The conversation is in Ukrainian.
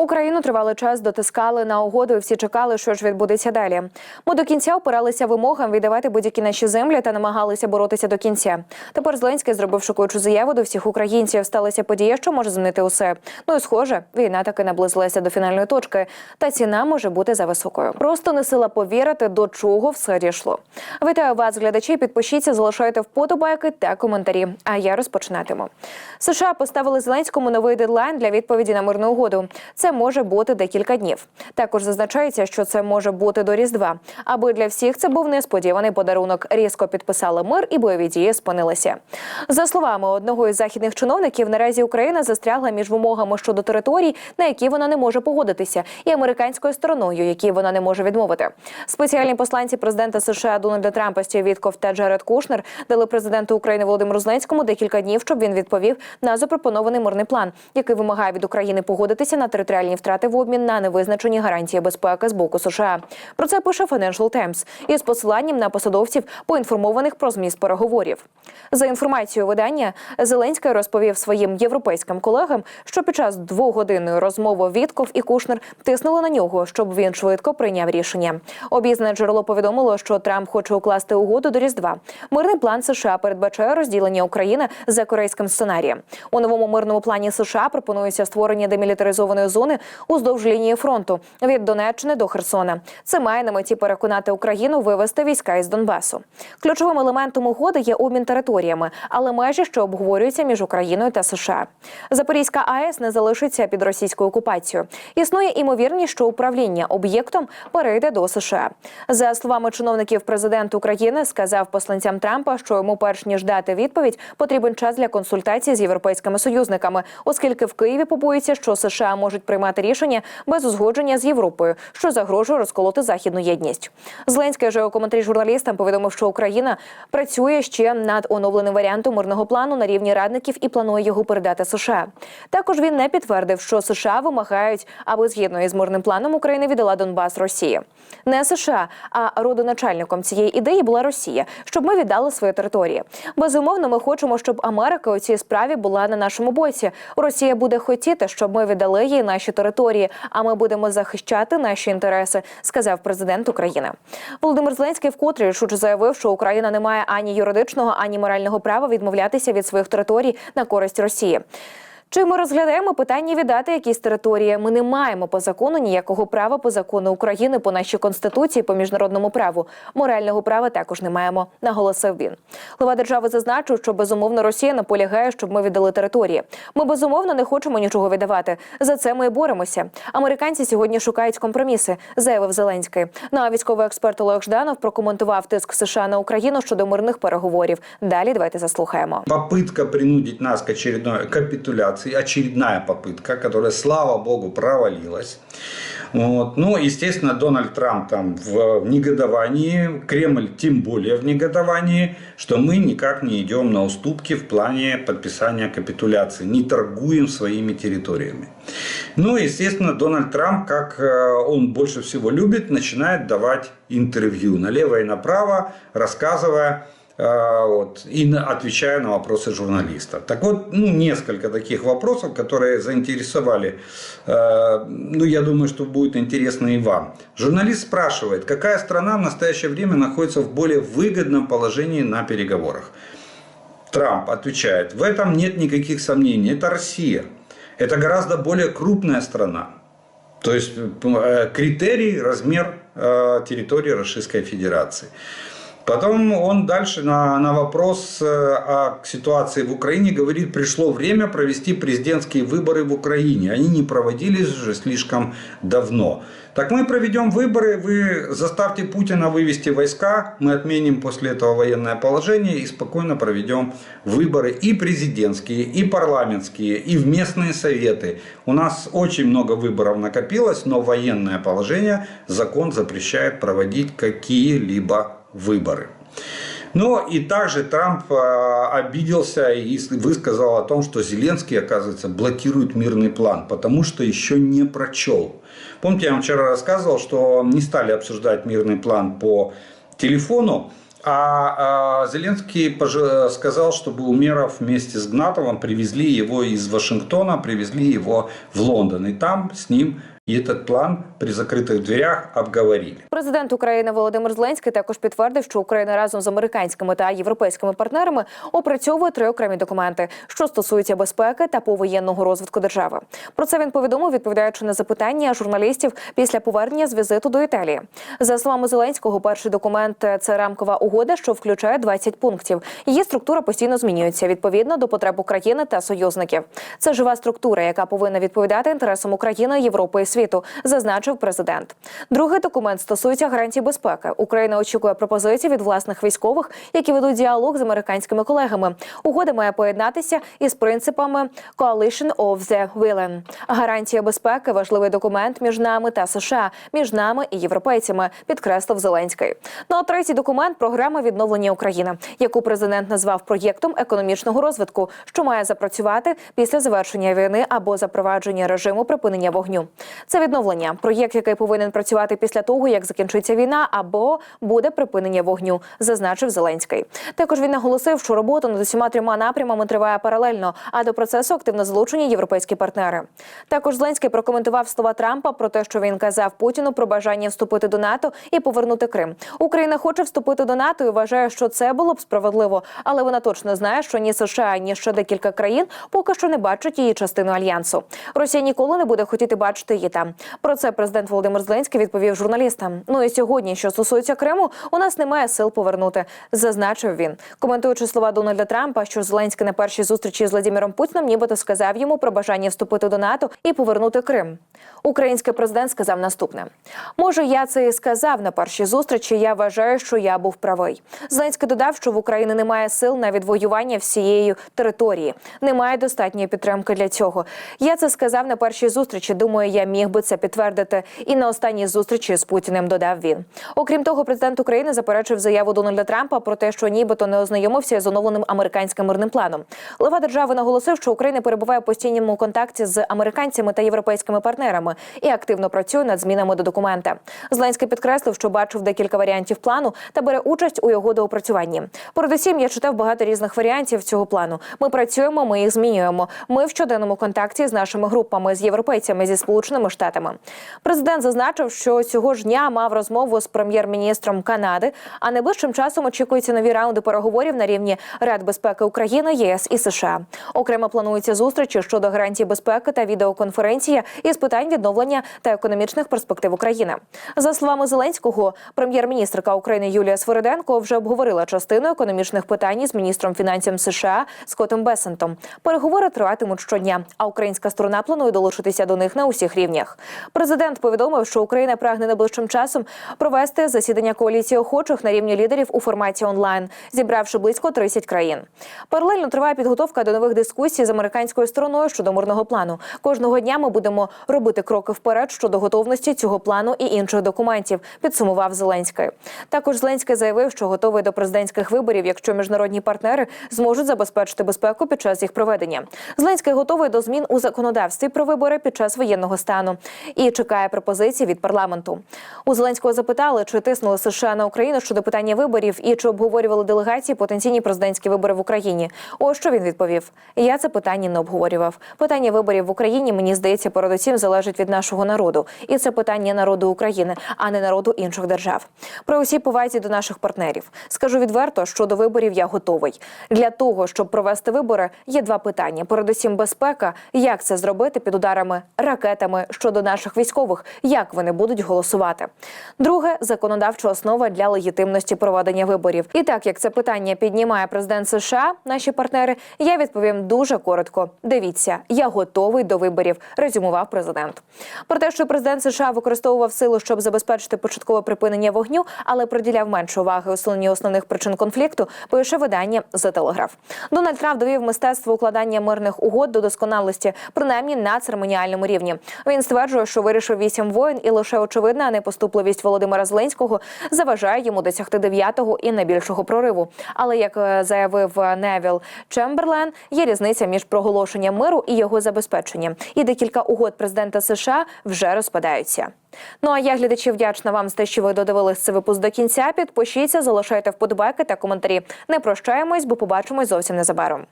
Україну тривалий час дотискали на угоду, і всі чекали, що ж відбудеться далі. Ми до кінця опиралися вимогам віддавати будь-які наші землі та намагалися боротися до кінця. Тепер Зеленський зробив шокуючу заяву до всіх українців. Сталася подія, що може змінити усе. Ну і схоже, війна таки наблизилася до фінальної точки, та ціна може бути за високою. Просто не сила повірити, до чого все дійшло. Вітаю вас, глядачі. Підпишіться, залишайте вподобайки та коментарі. А я розпочинатиму. США поставили Зеленському новий дедлайн для відповіді на мирну угоду. Це може бути декілька днів. Також зазначається, що це може бути до Різдва. Аби для всіх це був несподіваний подарунок. Різко підписали мир і бойові дії спинилися. За словами одного із західних чиновників, наразі Україна застрягла між вимогами щодо територій, на які вона не може погодитися, і американською стороною, які вона не може відмовити. Спеціальні посланці президента США Дональда Трампа Стів Вітков та Джаред Кушнер дали президенту України Володимиру Зеленському декілька днів, щоб він відповів на запропонований мирний план, який вимагає від України погодитися на територіальні втрати в обмін на невизначені гарантії безпеки з боку США. Про це пише Financial Times із посиланням на посадовців, поінформованих про зміст переговорів. За інформацією видання, Зеленський розповів своїм європейським колегам, що під час двогодинної розмови Вітков і Кушнер тиснули на нього, щоб він швидко прийняв рішення. Обізнане джерело повідомило, що Трамп хоче укласти угоду до Різдва. Мирний план США передбачає розділення України за корейським сценарієм. У новому мирному плані США пропонується створення демілітаризованої зони уздовж лінії фронту від Донеччини до Херсона. Це має на меті переконати Україну вивести війська із Донбасу. Ключовим елементом угоди є обмін територіями, але межі, що обговорюються між Україною та США. Запорізька АЕС не залишиться під російською окупацією. Існує імовірність, що управління об'єктом перейде до США. За словами чиновників, президент України сказав посланцям Трампа, що йому, перш ніж дати відповідь, потрібен час для консультацій з європейськими союзниками, оскільки в Києві побоюються, що США можуть приймати рішення без узгодження з Європою, що загрожує розколоти західну єдність. Зеленський же у коментарі журналістам повідомив, що Україна працює ще над оновленим варіантом мирного плану на рівні радників і планує його передати США. Також він не підтвердив, що США вимагають, аби згідно із мирним планом Україна віддала Донбас Росії. Не США, а родоначальником цієї ідеї була Росія, щоб ми віддали свої території. Безумовно, ми хочемо, щоб Америка у цій справі була на нашому боці. Росія буде хотіти, щоб ми віддали їй наші території, а ми будемо захищати наші інтереси, сказав президент України. Володимир Зеленський вкотре рішуче заявив, що Україна не має ані юридичного, ані морального права відмовлятися від своїх територій на користь Росії. Чи ми розглядаємо питання віддати якісь території? Ми не маємо по закону ніякого права по закону України, по нашій конституції, по міжнародному праву. Морального права також не маємо, наголосив він. Глава держави зазначив, що безумовно Росія наполягає, щоб ми віддали території. Ми безумовно не хочемо нічого віддавати. За це ми і боремося. Американці сьогодні шукають компроміси, заявив Зеленський. Ну а військовий експерт Олег Жданов прокоментував тиск США на Україну щодо мирних переговорів. Далі давайте заслухаємо. Попытка принудить нас к очередной капитуляции, очередная попытка, которая, слава богу, провалилась. Вот. Ну, естественно, Дональд Трамп там в негодовании, Кремль тем более в негодовании, что мы никак не идем на уступки в плане подписания капитуляции, не торгуем своими территориями. Ну, естественно, Дональд Трамп, как э, он больше всего любит, начинает давать интервью налево и направо, рассказывая вот, и отвечая на вопросы журналистов. Так вот, ну, несколько таких вопросов, которые заинтересовали, э, ну, я думаю, что будет интересно и вам. Журналист спрашивает, какая страна в настоящее время находится в более выгодном положении на переговорах. Трамп отвечает, в этом нет никаких сомнений, это Россия. Это гораздо более крупная страна. То есть э, критерий, размер э, территории Российской Федерации. Потом он дальше на, на вопрос э, о ситуации в Украине говорит, пришло время провести президентские выборы в Украине. Они не проводились уже слишком давно. Так мы проведем выборы, вы заставьте Путина вывести войска, мы отменим после этого военное положение и спокойно проведем выборы и президентские, и парламентские, и в местные советы. У нас очень много выборов накопилось, но военное положение, закон запрещает проводить какие-либо выборы. Но и также Трамп э, обиделся и высказал о том, что Зеленский, оказывается, блокирует мирный план, потому что еще не прочел. Помните, я вам вчера рассказывал, что не стали обсуждать мирный план по телефону, А, а, Зеленский сказал, чтобы Умеров вместе с Гнатовым привезли его из Вашингтона, привезли его в Лондон. И там с ним этот план при закрытых дверях обговорили. Президент України Володимир Зеленський також підтвердив, що Україна разом з американськими та європейськими партнерами опрацьовує три окремі документи, що стосуються безпеки та повоєнного розвитку держави. Про це він повідомив, відповідаючи на запитання журналістів після повернення з візиту до Італії. За словами Зеленського, перший документ це рамкова угода, що включає 20 пунктів. Її структура постійно змінюється відповідно до потреб України та союзників. Це жива структура, яка повинна відповідати інтересам України, Європи і світу, зазначив президент. Другий документ стосується гарантій безпеки. Україна очікує пропозицій від власних військових, які ведуть діалог з американськими колегами. Угода має поєднатися із принципами Coalition of the Willing. Гарантія безпеки важливий документ між нами та США, між нами і європейцями, підкреслив Зеленський. Ну а третій документ програма відновлення України, яку президент назвав проєктом економічного розвитку, що має запрацювати після завершення війни або запровадження режиму припинення вогню. Це відновлення проєкт, який повинен працювати після того, як закінчиться війна, або буде припинення вогню, зазначив Зеленський. Також він наголосив, що робота над усіма трьома напрямами триває паралельно, а до процесу активно залучені європейські партнери. Також Зеленський прокоментував слова Трампа про те, що він казав Путіну про бажання вступити до НАТО і повернути Крим. Україна хоче вступити до НАТО і вважає, що це було б справедливо, але вона точно знає, що ні США, ні ще декілька країн поки що не бачать її частиною альянсу. Росія ніколи не буде хотіти бачити її там. Про це президент Володимир Зеленський відповів журналістам. Ну і сьогодні, що стосується Криму, у нас немає сил повернути, зазначив він, коментуючи слова Дональда Трампа, що Зеленський на першій зустрічі з Владимиром Путіним нібито сказав йому про бажання вступити до НАТО і повернути Крим. Український президент сказав наступне: може, я це і сказав на першій зустрічі. Я вважаю, що я був правий. Зеленський додав, що в Україні немає сил на відвоювання всієї території, немає достатньої підтримки для цього. Я це сказав на першій зустрічі. Думаю, я міг би це підтвердити. І на останній зустрічі з Путіним додав він. Окрім того, президент України заперечив заяву Дональда Трампа про те, що нібито не ознайомився з оновленим американським мирним планом. Глава держави наголосив, що Україна перебуває в постійному контакті з американцями та європейськими партнерами і активно працює над змінами до документа. Зеленський підкреслив, що бачив декілька варіантів плану та бере участь у його доопрацюванні. Передусім, я читав багато різних варіантів цього плану. Ми працюємо, ми їх змінюємо. Ми в щоденному контакті з нашими групами, з європейцями, зі сполученими штатами. Президент зазначив, що цього ж дня мав розмову з прем'єр-міністром Канади. А найближчим часом очікуються нові раунди переговорів на рівні Рад безпеки України, єС і США. Окремо плануються зустрічі щодо гарантій безпеки та відеоконференція із питань відновлення та економічних перспектив України. За словами Зеленського, прем'єр-міністрка України Юлія Свириденко вже обговорила частину економічних питань з міністром фінансів США Скоттом Бесентом. Переговори триватимуть щодня, а українська сторона планує долучитися до них на усіх рівнях. Президент повідомив, що Україна прагне найближчим часом провести засідання коаліції охочих на рівні лідерів у форматі онлайн, зібравши близько 30 країн. Паралельно триває підготовка до нових дискусій з американською стороною щодо мирного плану. Кожного дня ми будемо робити кроки вперед щодо готовності цього плану і інших документів. Підсумував Зеленський. Також Зеленський заявив, що готовий до президентських виборів, якщо міжнародні партнери зможуть забезпечити безпеку під час їх проведення. Зеленський готовий до змін у законодавстві про вибори під час воєнного стану і чекає пропозицій від парламенту. У Зеленського запитали, чи тиснули США на Україну щодо питання виборів і чи обговорювали делегації потенційні президентські вибори в Україні. Ось що він відповів: я це питання не обговорював. Питання виборів в Україні мені здається, передусім залежить від нашого народу, і це питання народу України, а не народу інших держав. При усій повазі до наших партнерів скажу відверто, що до виборів я готовий. Для того щоб провести вибори, є два питання: передусім, безпека, як це зробити під ударами ракетами щодо наших військових, як вони будуть голосувати. Друге законодавча основа для легітимності проведення виборів. І так як це питання піднімає президент США, наші партнери, я відповім дуже коротко. Дивіться, я готовий до виборів, резюмував президент. Про те, що президент США використовував силу, щоб забезпечити початкове припинення вогню, але приділяв менше уваги усуненню основних причин конфлікту, пише видання The Telegraph. Дональд Трамп довів мистецтво укладання мирних угод до досконалості, принаймні на церемоніальному рівні. Він стверджує, що вирішив вісім воїн, і лише очевидна непоступливість Володимира Зеленського заважає йому досягти дев'ятого і найбільшого прориву. Але як е, заявив Невіл Чемберлен, є різниця між проголошенням миру і його забезпеченням. І декілька угод президента США вже розпадаються. Ну а я глядачі вдячна вам за те, що ви додивились цей випуск до кінця. Підпишіться, залишайте вподобайки та коментарі. Не прощаємось, бо побачимось зовсім незабаром.